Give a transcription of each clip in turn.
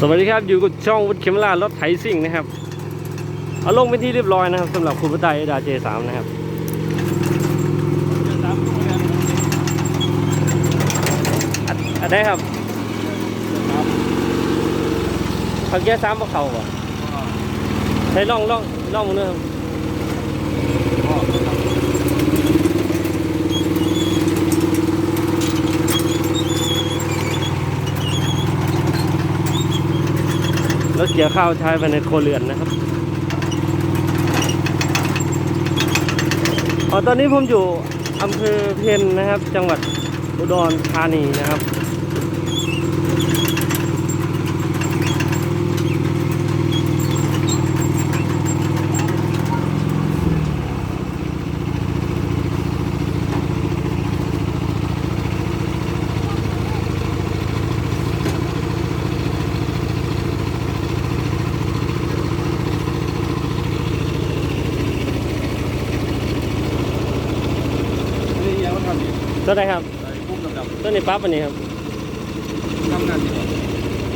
สวัสดีครับอยู่กับช่องวุฒิเข็มลารถไถซิ่งนะครับ เอาลงเป็นที่เรียบร้อยนะครับสำหรับคุณพระไตรดาเจสามนะครับอันอันได้ครับเขาแก้ซ้ำพวกเขาบ่ใช้ล่องล่องล่องมือนะครับ รถเกี่ยวข้าวใช้ไปในโครเรือนนะครับอ๋อตอนนี้ผมอยู่อำเภอเพนนะครับ จังหวัดอุดรธานีนะครับ นี่ยังไม่ทำอีก ตัวไหนครับไอ้กุ้งดำตัวนี้ปั๊บอันนี้ครับๆทำงานดีกว่า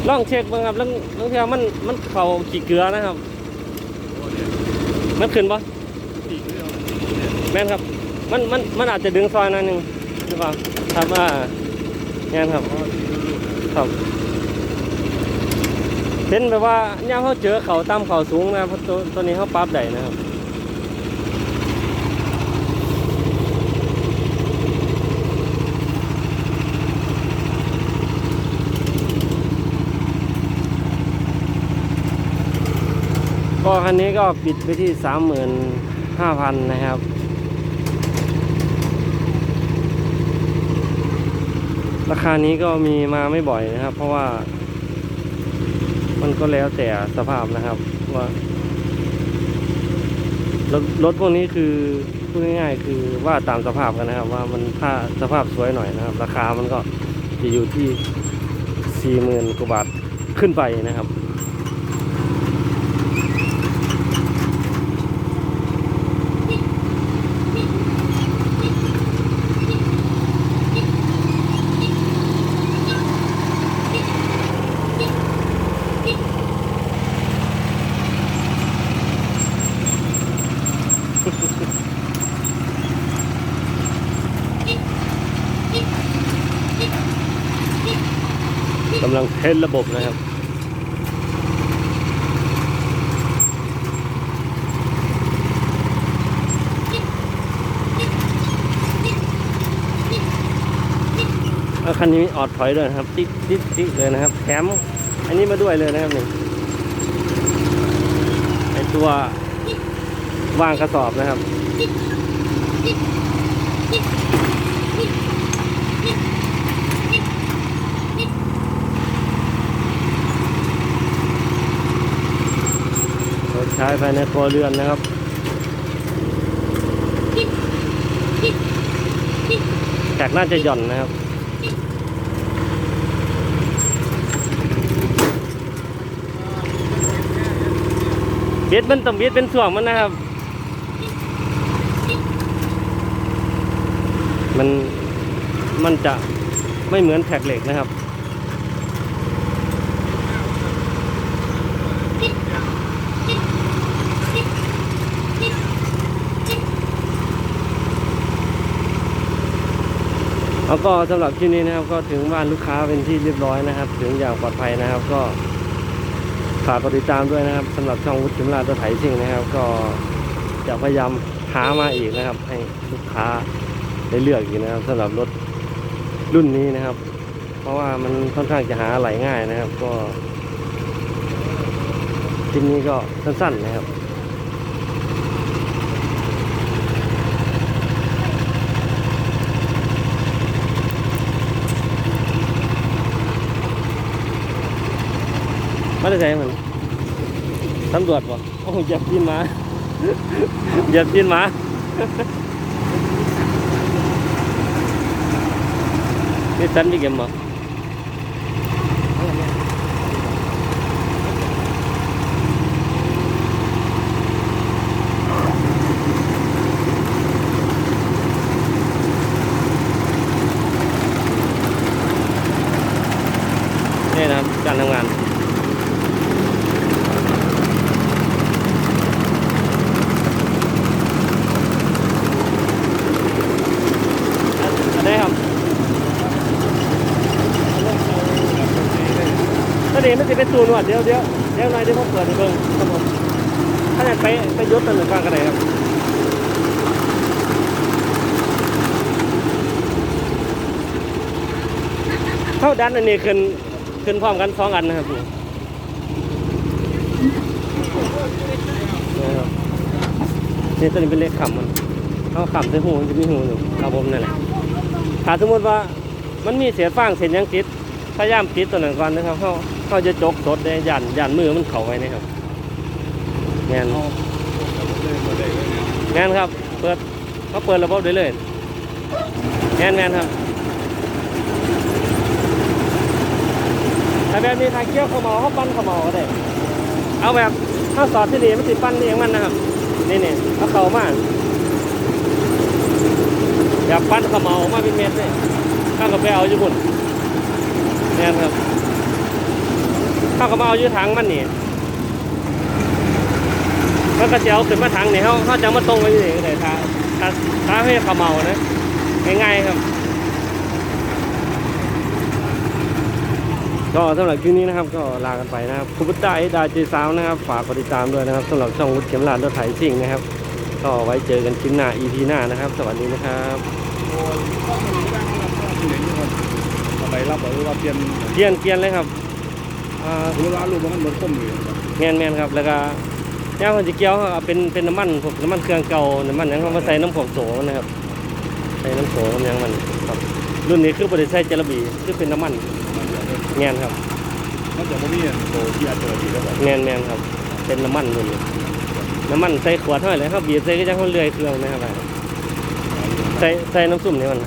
ลองเช็คบ้างครับแล้วบางทีมันมันเข่าขี้เกลือนะครับ โอ้เนี่ยมันขึ้นปะตีเรื่องแม่นครับ มันมันมันอาจจะดึงซอยหนั่นหนึ่งหรือเปล่าครับว่าแม่นครับ อ๋อตีเรื่องครับเห็นแบบว่าเนี่ยเขาเจอเขาต่ำเขาสูงนะครับเพราะตัวตัวนี้เขาปรั๊บได้นะครับ ก็คันนี้ก็ปิดไปที่สามหมื่นห้าพันนะครับ ราคานี้ก็มีมาไม่บ่อยนะครับ เพราะว่า มันก็แล้วแต่สภาพนะครับว่ารถรถพวกนี้คือพูดง่ายๆคือว่าตามสภาพกันนะครับ ว่ามันถ้าสภาพสวยหน่อยนะครับ ราคามันก็จะอยู่ที่สี่หมื่นกว่าบาทขึ้นไปนะครับ ลังเทสระบบนะครับแล้วคันนี้มีออดถอยด้วยนะครับ ติ๊กติ๊กติ๊กเลยนะครับแถมอันนี้มาด้วยเลยนะครับนี่ไอตัววางกระสอบนะครับ รถใช้ภายในครัวเรือนนะครับแขกน่าจะหย่อนนะครับ เบียดมันต้องเบียดเป็นส่วงมันนะครับ มันมันจะไม่เหมือนแท็กเหล็กนะครับ แล้วก็สำหรับที่นี้นะครับ ก็ถึงบ้านลูกค้าเป็นที่เรียบร้อยนะครับ ถึงอย่างปลอดภัยนะครับ ก็ฝากกดติดตามด้วยนะครับสำหรับช่องวุฒิมราตัวไถซิ่งนะครับ ก็จะพยายามหามาอีกนะครับ ให้ลูกค้าได้เลือกอีกนะครับสำหรับรถรุ่นนี้นะครับ เพราะว่ามันค่อนข้างจะหาอะไรง่ายนะครับ ก็คลิปนี้ก็สั้นๆนะครับ มาได้ใส่มันตำรวจบ่โอ้ยเหยียบตีนหมาเหยียบตีนหมานี่ตันที่เก็บบ่นี่นะครับการทำงาน นี้มัน จะเป็นตูนวดเดี๋ยวเดี๋ยวเดี๋ยวหน่อยเดี๋ยวผมเปิดให้เบิ่งครับผมถ้าอยากไปไปยศตัวหนึ่งฟังกันเลยครับเข้าดันอันนี้ขึ้นขึ้นพร้อมกันสองอันนะครับนี่นะครับนี่ตัวนี้เป็นเลขขำมันเขาขำใส่หูมันจะมีหูอยู่ครับผมนั่นแหละถ้าสมมติว่ามันมีเสียฟางเสียยังติดพยายามปิดตัวนั้นก่อนนะครับเขา เขาจะจกสดได้ยันยันมือมันเข่าไว้นะครับแงนเอาแต่ผมเลยมาได้เลยเนี่ยแงนครับ เปิดเขาเปิดระบบได้เลยแงนแงนครับแต่แบบนี้ทางเกี้ยวเขาเหมาเขาปั้นเขาเหมาก็ได้เอาแบบถ้าสอดที่นี่มันติดปั้นเองมันนะครับนี่นี่เอาเข่ามาอยากปั้นเขาเหมาออกมาเป็นเม็ดเลยข้างกับไปเอาอยู่บุญแงนครับ เขาก็มาเอาอยู่ถังมันนี่มันก็จะเอาขึ้นมาถังนี่เขาเขาจะเอามาตรงไว้นี่ก็ได้ถ้าถ้าถ้าให้เขาเมานะง่ายๆครับ ก็สำหรับคลิปนี้นะครับ ก็ลากันไปนะครับคุณพุทธาเอดาเจสาวนะครับ ฝากกดติดตามด้วยนะครับสำหรับช่องวุฒิเข็มลาดรถไถซิ่งนะครับ ก็ไว้เจอกันคลิปหน้า EP หน้านะครับ สวัสดีนะครับที่ไหนนี่ครับเอาไปรับหรือว่าเปลี่ยนเกียนเกียนเลยครับ อ่าหรือว่าลูกมันเหมือนต้มอยู่ครับแมนแมนครับ แล้วก็ย่างคนจะเกี่ยวเขาเอาเป็นเป็นน้ำมันพวกน้ำมันเครื่องเก่าน้ำมันหยังเขามาใส่น้ำผงโสมันนะครับใส่น้ำโสน้ำหยังมันครับ รุ่นนี้คือบริษัทเจลบีคือเป็นน้ำมันมันจะแมนครับมันจะไม่มีโตที่อาจจะดีแล้วแบบแมนแมนครับ เป็นน้ำมันรุ่นนี้น้ำมันใส่ขวดเท่าไหร่เลยครับบีบใส่ก็จะเขาเลื่อยเครื่องนะครับใส่ใส่น้ำซุ่มนี่มัน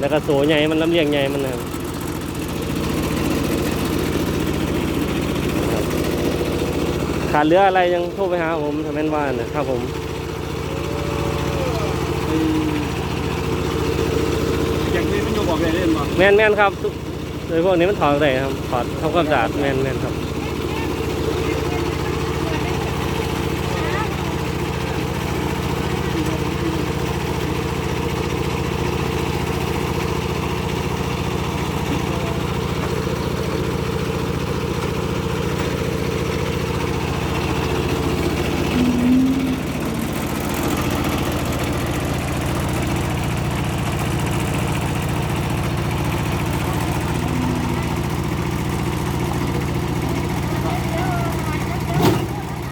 แล้วก็โสใหญ่มันลำเลียงใหญ่มันนะครับ ขาดเหลืออะไรยังโทรไปหาผมทำเป็นว่านะครับผมอย่างนี้มันโยบอกได้เล่นมาแมนแมนครับทุกโดยพวกนี้มันถอดได้ครับถอดทำความสะอาดแมนแมนครับ